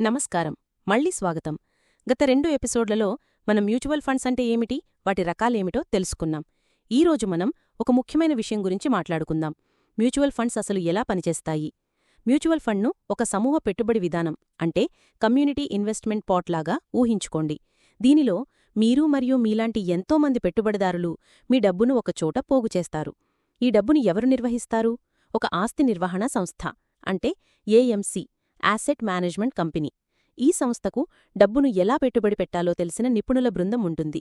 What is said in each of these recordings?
నమస్కారం. మళ్ళీ స్వాగతం. గత రెండు ఎపిసోడ్లలో మనం మ్యూచువల్ ఫండ్స్ అంటే ఏమిటి? వాటి రకాలేమిటో తెలుసుకున్నాం. ఈరోజు మనం ఒక ముఖ్యమైన విషయం గురించి మాట్లాడుకుందాం. మ్యూచువల్ ఫండ్స్ అసలు ఎలా పనిచేస్తాయి? మ్యూచువల్ ఫండ్ను ఒక సమూహ పెట్టుబడి విధానం అంటే కమ్యూనిటీ ఇన్వెస్ట్మెంట్ పాట్ లాగా ఊహించుకోండి. దీనిలో మీరు మరియు మీలాంటి ఎంతోమంది పెట్టుబడిదారులు మీ డబ్బును ఒకచోట పోగుచేస్తారు ఈ డబ్బుని ఎవరు నిర్వహిస్తారు? ఒక ఆస్తి నిర్వహణ సంస్థ అంటే ఏఎంసీ యాసెట్ మేనేజ్మెంట్ కంపెనీ ఈ సంస్థకు డబ్బును ఎలా పెట్టుబడి పెట్టాలో తెలిసిన నిపుణుల బృందం ఉంటుంది.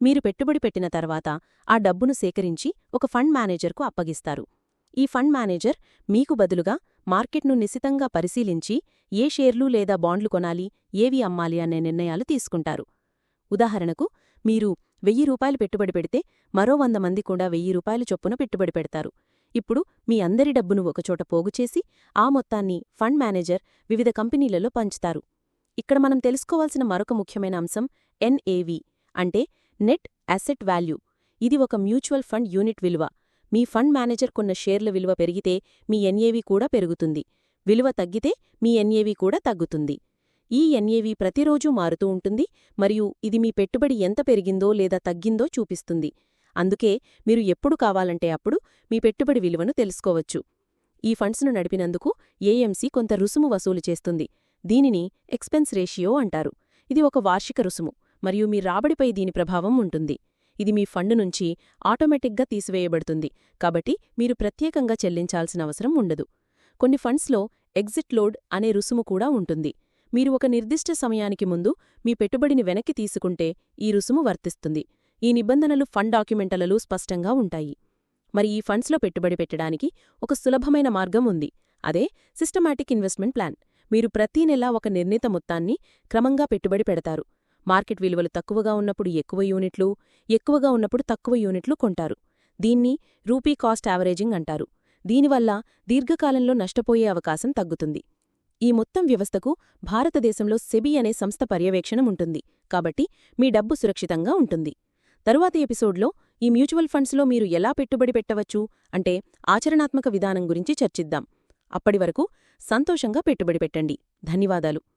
మీరు పెట్టుబడి పెట్టిన తర్వాత ఆ డబ్బును సేకరించి ఒక ఫండ్ మేనేజర్కు అప్పగిస్తారు. ఈ ఫండ్ మేనేజర్ మీకు బదులుగా మార్కెట్ను నిశితంగా పరిశీలించి ఏ షేర్లు లేదా బాండ్లు కొనాలి ఏవి అమ్మాలి అనే నిర్ణయాలు తీసుకుంటారు. ఉదాహరణకు మీరు వెయ్యి రూపాయలు పెట్టుబడి పెడితే మరో వంద మంది కూడా వెయ్యి రూపాయలు చొప్పున పెట్టుబడి పెడతారు. ఇప్పుడు మీ అందరి డబ్బును ఒకచోట పోగుచేసి ఆ మొత్తాన్ని ఫండ్ మేనేజర్ వివిధ కంపెనీలలో పంచుతారు. ఇక్కడ మనం తెలుసుకోవాల్సిన మరొక ముఖ్యమైన అంశం ఎన్ఏవి అంటే నెట్ అసెట్ వాల్యూ. ఇది ఒక మ్యూచువల్ ఫండ్ యూనిట్ విలువ. మీ ఫండ్ మేనేజర్ కొన్న షేర్ల విలువ పెరిగితే మీ ఎన్ఏవి కూడా పెరుగుతుంది. విలువ తగ్గితే మీ ఎన్ఏవి కూడా తగ్గుతుంది. ఈ ఎన్ఏవి ప్రతిరోజూ మారుతూ ఉంటుంది మరియు ఇది మీ పెట్టుబడి ఎంత పెరిగిందో లేదా తగ్గిందో చూపిస్తుంది. అందుకే మీరు ఎప్పుడు కావాలంటే అప్పుడు మీ పెట్టుబడి విలువను తెలుసుకోవచ్చు. ఈ ఫండ్స్ను నడిపినందుకు ఏఎంసీ కొంత రుసుము వసూలు చేస్తుంది. దీనిని ఎక్స్పెన్స్ రేషియో అంటారు. ఇది ఒక వార్షిక రుసుము మరియు మీ రాబడిపై దీని ప్రభావం ఉంటుంది. ఇది మీ ఫండ్ నుంచి ఆటోమేటిక్గా తీసివేయబడుతుంది కాబట్టి మీరు ప్రత్యేకంగా చెల్లించాల్సిన అవసరం ఉండదు. కొన్ని ఫండ్స్లో ఎగ్జిట్ లోడ్ అనే రుసుము కూడా ఉంటుంది. మీరు ఒక నిర్దిష్ట సమయానికి ముందు మీ పెట్టుబడిని వెనక్కి తీసుకుంటే ఈ రుసుము వర్తిస్తుంది. ఈ నిబంధనలు ఫండ్ డాక్యుమెంటలలో స్పష్టంగా ఉంటాయి. మరి ఈ ఫండ్స్లో పెట్టుబడి పెట్టడానికి ఒక సులభమైన మార్గం ఉంది. అదే సిస్టమాటిక్ ఇన్వెస్ట్మెంట్ ప్లాన్. మీరు ప్రతీ నెలా ఒక నిర్ణీత మొత్తాన్ని క్రమంగా పెట్టుబడి పెడతారు. మార్కెట్ విలువలు తక్కువగా ఉన్నప్పుడు ఎక్కువ యూనిట్లు ఎక్కువగా ఉన్నప్పుడు తక్కువ యూనిట్లు కొంటారు. దీన్ని రూపీ కాస్ట్ యావరేజింగ్ అంటారు. దీనివల్ల దీర్ఘకాలంలో నష్టపోయే అవకాశం తగ్గుతుంది. ఈ మొత్తం వ్యవస్థకు భారతదేశంలో సెబీ అనే సంస్థ పర్యవేక్షణ ఉంటుంది. కాబట్టి మీ డబ్బు సురక్షితంగా ఉంటుంది. తరువాతి ఎపిసోడ్లో ఈ మ్యూచువల్ ఫండ్స్లో మీరు ఎలా పెట్టుబడి పెట్టవచ్చు? అంటే ఆచరణాత్మక విధానం గురించి చర్చిద్దాం. అప్పటి వరకు సంతోషంగా పెట్టుబడి పెట్టండి. ధన్యవాదాలు.